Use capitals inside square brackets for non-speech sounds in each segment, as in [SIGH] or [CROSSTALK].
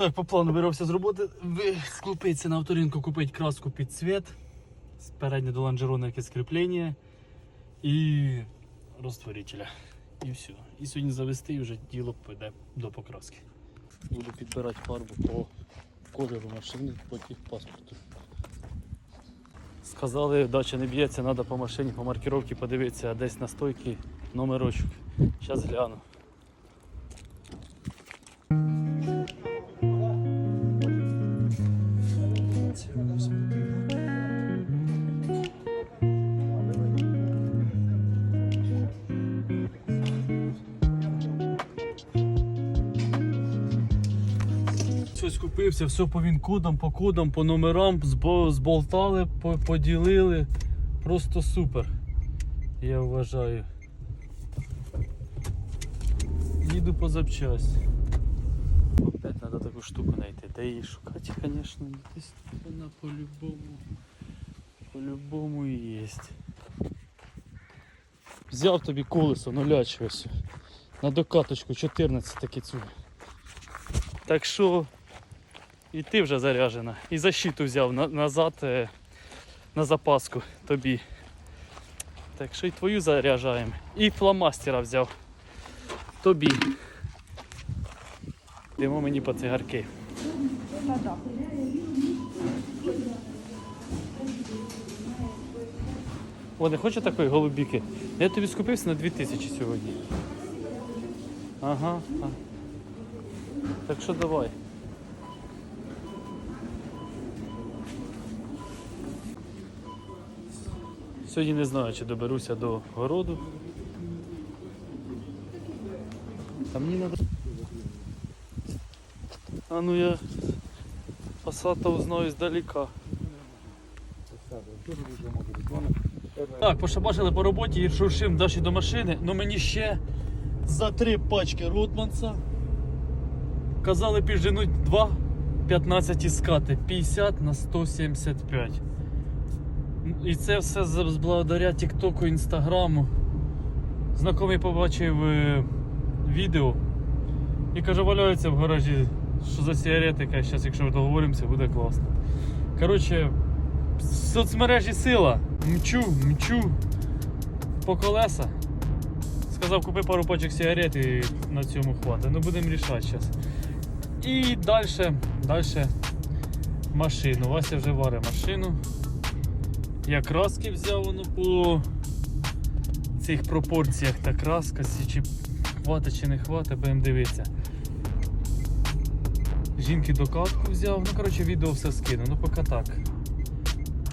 Так, по плану вирався з роботи. Скупитися на авторинку, купити краску під цвіт. Спереднє до лонжерона якесь кріплення і розтворителя. І все. І сьогодні завести і вже діло піде до покраски. Буду підбирати фарбу по кольору машини по техпаспорту. Сказали, дача не б'ється, треба по машині, по маркировці подивитися, а десь на стойці номерочок. Зараз гляну. Все скупився, все по він-кодам, по кодам, по номерам, зболтали, поділили. Просто супер. Я вважаю. Їду по запчасті. Опять треба таку штуку знайти. Де її шукати, звісно, десь вона по-любому. По-любому і є. Взяв тобі колесо нуляче ось. На докаточку 14 таки цю. Так що і ти вже заряджена. І защиту взяв на- назад е, на запаску тобі. Так що і твою заряджаємо. І фломастера взяв. Тобі. Йдемо мені по цигарки. О, не хочу такої голубіки. Я тобі скупився на 2000 сьогодні. Ага. Так що давай. Сьогодні не знаю, чи доберуся до городу. А мені треба. А ну я пасата узнаю здалека. Так, пошабашили по роботі шуршим далі до машини, але мені ще за три пачки Ротманса казали підженуть 2 15 скати 50 на 175. І це все благодаря Тіктоку, Інстаграму. Знайомий побачив е, відео і каже, валяється в гаражі, що за сигаретика, зараз, якщо договоримося, буде класно. Коротше, соцмережі сила. Мчу, мчу по колеса. Сказав, купи пару пачок сигарет і на цьому хватить. Ну будемо рішати зараз. І далі, далі машину. Вася вже варить машину. Я краски взяв воно по цих пропорціях та краска, чи хватить чи не хватить, будемо дивитися. Жінки докатку взяв, ну коротше відео все скину, ну поки так.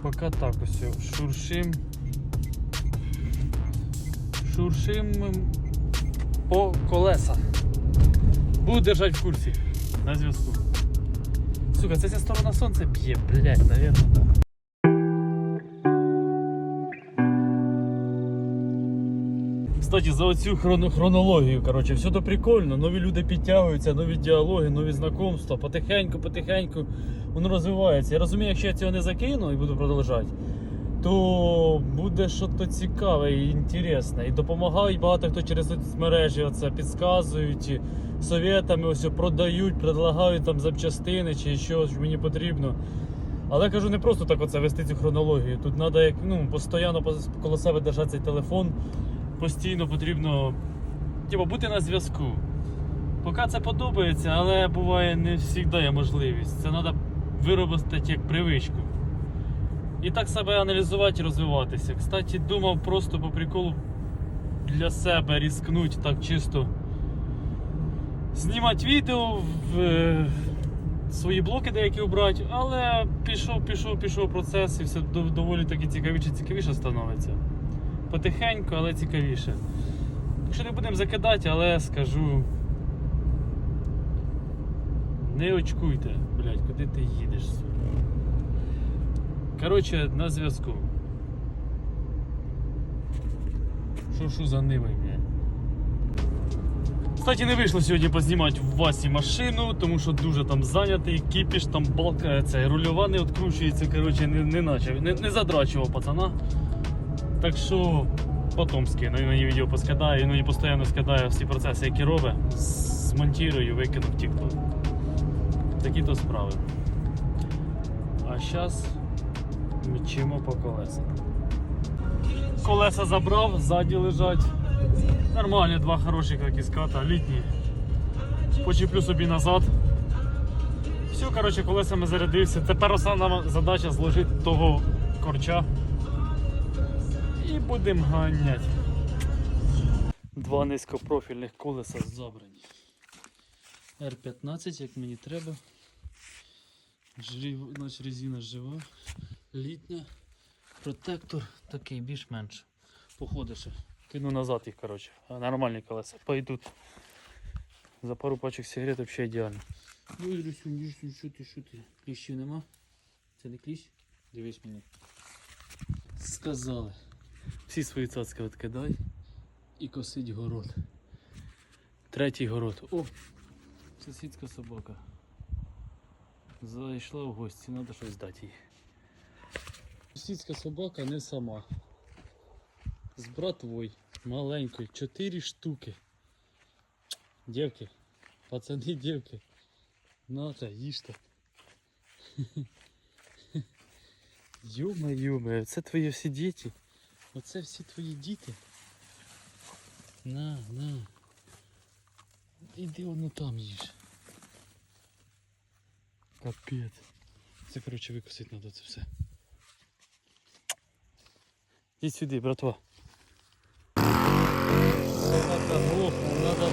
Поки так ось шуршим. Шуршим по колеса. Буду держати в курсі. На зв'язку. Сука, це ця сторона сонця б'є, блять, наверное, так. Кстати, за оцю хроно- хронологію, коротше, все то прикольно, нові люди підтягуються, нові діалоги, нові знайомства, потихеньку, потихеньку воно розвивається. Я розумію, якщо я цього не закину і буду продовжувати, то буде щось цікаве і інтересне. І допомагають багато хто через соцмережі оце підказують, советами ось продають, предлагають там запчастини чи що що мені потрібно. Але кажу, не просто так оце вести цю хронологію. Тут треба як ну, постійно коло себе держати цей телефон постійно потрібно типу, бути на зв'язку. Поки це подобається, але буває не завжди є можливість. Це треба виробити як привичку. І так себе аналізувати і розвиватися. Кстати, думав просто по приколу для себе різкнути так чисто. Знімати відео, в, е, свої блоки деякі обрати, але пішов, пішов, пішов процес і все доволі таки цікавіше, цікавіше становиться потихеньку, але цікавіше. Якщо не будемо закидати, але скажу. Не очкуйте, блядь, куди ти їдеш. Коротше, на зв'язку. Що Шушу за нивою, блядь. Кстати, не вийшло сьогодні познімати в Васі машину, тому що дуже там зайнятий, кіпіш, там балка, це рульова не відкручується, коротше, не, не, начав, не, не задрачував пацана. Так що потім скину, він мені відео поскидає, він мені постійно скидає всі процеси, які робить, смонтірую, викину в TikTok. Такі то справи. А зараз мчимо по колесам. Колеса забрав, ззаді лежать. Нормальні, два хороших як із ката, літні. Почеплю собі назад. Все, коротше, колесами зарядився. Тепер основна задача зложити того корча. І будемо ганяти. Два низькопрофільних колеса забрані. R15, як мені треба. Жрів, значить резина жива, літня. Протектор такий більш-менш. Походиш. Кину назад їх, коротше. Нормальні колеса. Пойдуть. За пару пачок сигарет взагалі ідеально. Ой, Русюнь, Русюнь, що ти, що ти? Кліщів нема? Це не кліщ? Дивись мені. Сказали. Всі свої цацки відкидай і косить город. Третій город. О! Сусідська собака. Зайшла в гості, треба щось дати їй. Сусідська собака не сама. З братвой. Маленькою. Чотири штуки. Дівки. Пацани, дівки. Нате, їжте. [LAUGHS] Юме, юме, це твої всі діти. Оце всі твої діти. На, на. Іди воно там їж. Капець. Це, коротше, викосити треба це все. Іди сюди, братва. Собака глохла, надо.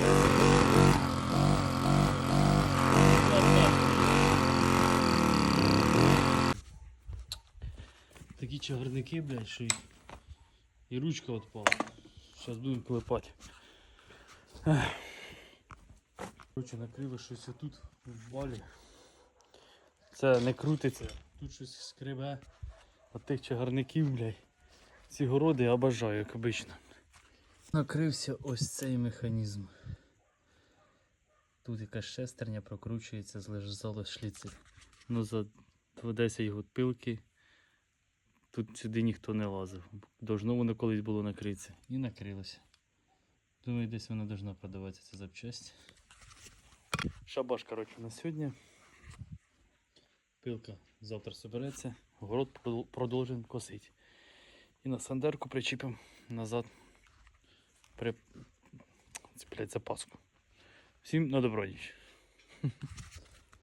Такі чагарники, блядь, що й... і ручка відпала. Зараз будемо клепати. Ех. Короче, накрили щось отут в балі. Це не крутиться. Тут щось скребе. От тих чагарників, блядь. Ці городи я обожаю, як обично. Накрився ось цей механізм. Тут якась шестерня прокручується, злежало шліци. Ну за 10 год пилки. Тут сюди ніхто не лазив. Должно воно колись було накритися. І накрилося. Думаю, десь вона должна продаватися ця запчасть. Шабаш, коротше, на сьогодні. Пилка завтра собереться, город продовжимо косити. І на сандерку причіпимо назад при... Блядь, запаску. Всім на добродіч.